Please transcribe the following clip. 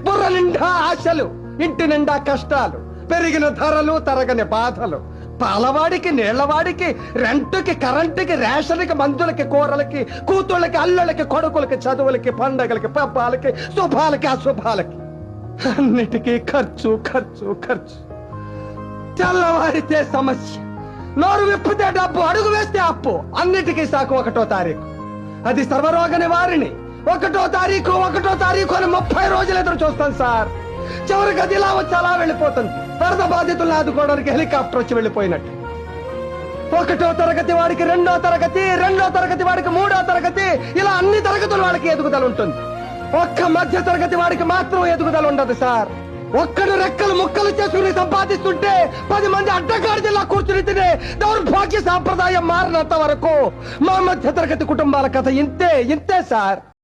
బుర్ర నిండా ఆశలు ఇంటి నిండా కష్టాలు పెరిగిన ధరలు తరగని బాధలు. పాలవాడికి నీళ్ళవాడికి రెంటుకి కరెంటుకి రేషన్కి మందులకి కూరలకి కూతుళ్ళకి అల్లులకి కొడుకులకి చదువులకి పండగలకి పబ్బాలకి శుభాలకి అశుభాలకి. అన్నిటికీ ఖర్చు ఖర్చు ఖర్చు. తెల్లవారితే సమస్య. నోరు విప్పితే డబ్బు అడుగు వేస్తే అప్పు. అన్నిటికీ సాకు ఒకటో తారీఖు. అది సర్వరోగ నివారిణి. ఒకటో తారీఖు ఒకటో తారీఖు అని ముప్పై రోజులు ఎదురు చూస్తాను సార్. చివరికి అది ఇలా వచ్చి అలా వెళ్ళిపోతుంది. వరద బాధితులను ఆదుకోవడానికి హెలికాప్టర్ వచ్చి వెళ్ళిపోయినట్టు. ఒకటో తరగతి వాడికి రెండో తరగతి రెండో తరగతి వాడికి మూడో తరగతి ఇలా అన్ని తరగతుల వాడికి ఎదుగుదల ఉంటుంది. ఒక్క మధ్య తరగతి వాడికి మాత్రం ఎదుగుదల ఉండదు సార్. ఒక్కడు రెక్కలు ముక్కలు చేసుకుని సంపాదిస్తుంటే పది మంది అడ్డగాడిలా కూర్చుని తినే దౌర్భాగ్య సాంప్రదాయం మారినంత వరకు మా మధ్య తరగతి కుటుంబాల కథ ఇంతే ఇంతే సార్.